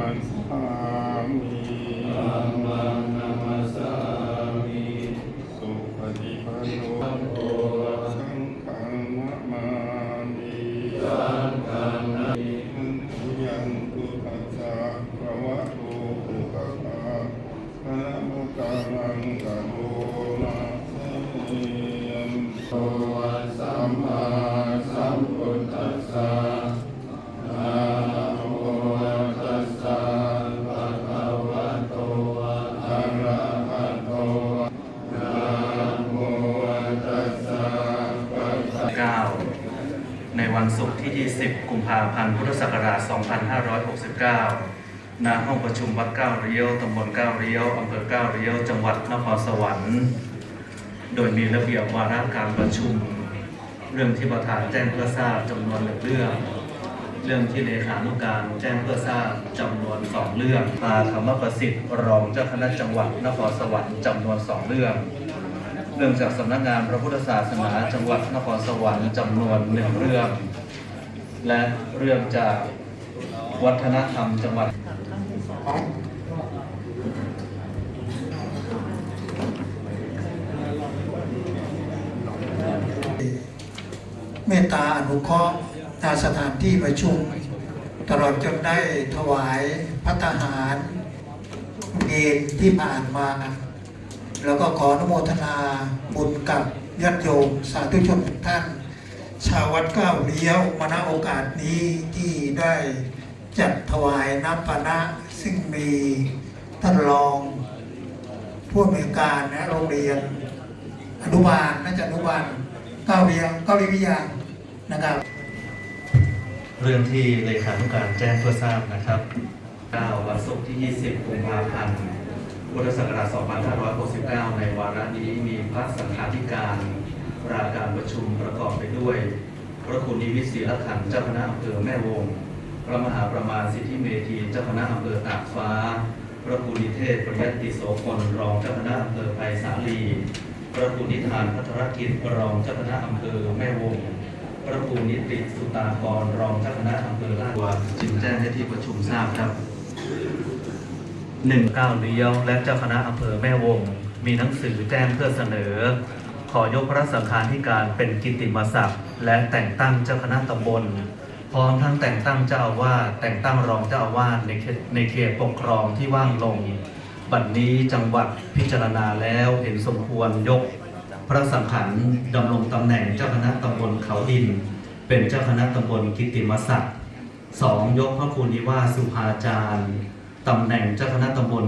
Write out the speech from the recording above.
มัสสามิธัมมังนามัสสามิสุปฏิปันโนสังฆังนะมามิสังฆังนามิยังตุปัสสะภะวะโตปุกะภะนะโมตัสสะกะโลมาเสยันโตสัมมา ในวันศุกร์ที่ 20 กุมภาพันธ์ พุทธศักราช 2569 ณ ห้องประชุมวัดเก้าเรียว ตำบลเก้าเรียว อำเภอเก้าเรียว จังหวัดนครสวรรค์ โดยมีระเบียบวาระการประชุม เรื่องที่ประธานแจ้งเพื่อทราบจำนวนหนึ่งเรื่อง เรื่องที่เลขานุการแจ้งเพื่อทราบจำนวนสองเรื่องอาธรรมประสิทธิ์รองเจ้าคณะจังหวัดนครสวรรค์จำนวนสองเรื่อง เรื่องจากสำนักงานพระพุทธศาสนาจังหวัดนครสวรรค์จำนวนหนึ่งเรื่อง และเรื่องจากวัฒนธรรมจังหวัดเมตตาอนุเคราะห์ตาสถานที่ประชุม ตลอดจนได้ถวายพัตหารเอนที่ผ่านมา แล้วก็ขออนุโมทนาบุญกับญาติโยมสาธุชนทุกท่าน ชาววัดเก้าเลี้ยวมาณโอกาสนี้ที่ได้จัดถวายน้ำปานะซึ่งมีท่านรองผู้อำนวยการนะโรงเรียนอนุบาลน่าจะอนุบาลเก้าเรียงเก้าเรียนวิทยานะครับ เรื่องที่เลขานุการแจ้งเพื่อทราบนะครับ9วันศุกร์ที่ 20 กุมภาพันธ์ พุทธศักราช 2569 ในวาระนี้มีพระสังฆาธิการราการประชุมประกอบไปด้วย พระคุณนิวิศรีลขันธ์เจ้าคณะอำเภอแม่วง พระมหาประมาณสิทธิเมธีเจ้าคณะอำเภอตากฟ้า พระคุณนิเทศปริยัติโสพลรองเจ้าคณะอำเภอไผ่สาลี พระคุณนิทานพัทรกิจรองเจ้าคณะอำเภอแม่วง พระครูนิติสุตากรรองเจ้าคณะอำเภอลาดบัวจึงแจ้งให้ที่ประชุมทราบครับ หนึ่งเก้าเลี้ยวและเจ้าคณะอำเภอแม่วง มีหนังสือแจ้งเพื่อเสนอ ขอยกพระสังฆาธิการเป็นกิตติมศักดิ์และแต่งตั้งเจ้าคณะตำบลพร้อมทั้งแต่งตั้งเจ้าอาวาสแต่งตั้งรองเจ้าอาวาสในเขตในเขตปกครองที่ว่างลง บัดนี้จังหวัดพิจารณาแล้วเห็นสมควรยก พระสังขันธ์ดำรงตำแหน่งเจ้าคณะตำบลเขาดิน เป็นเจ้าคณะตำบลกิตติมศักดิ์สองยกพระคุณนิวาสสุภาจารย์ ตำแหน่งเจ้าคณะตำบล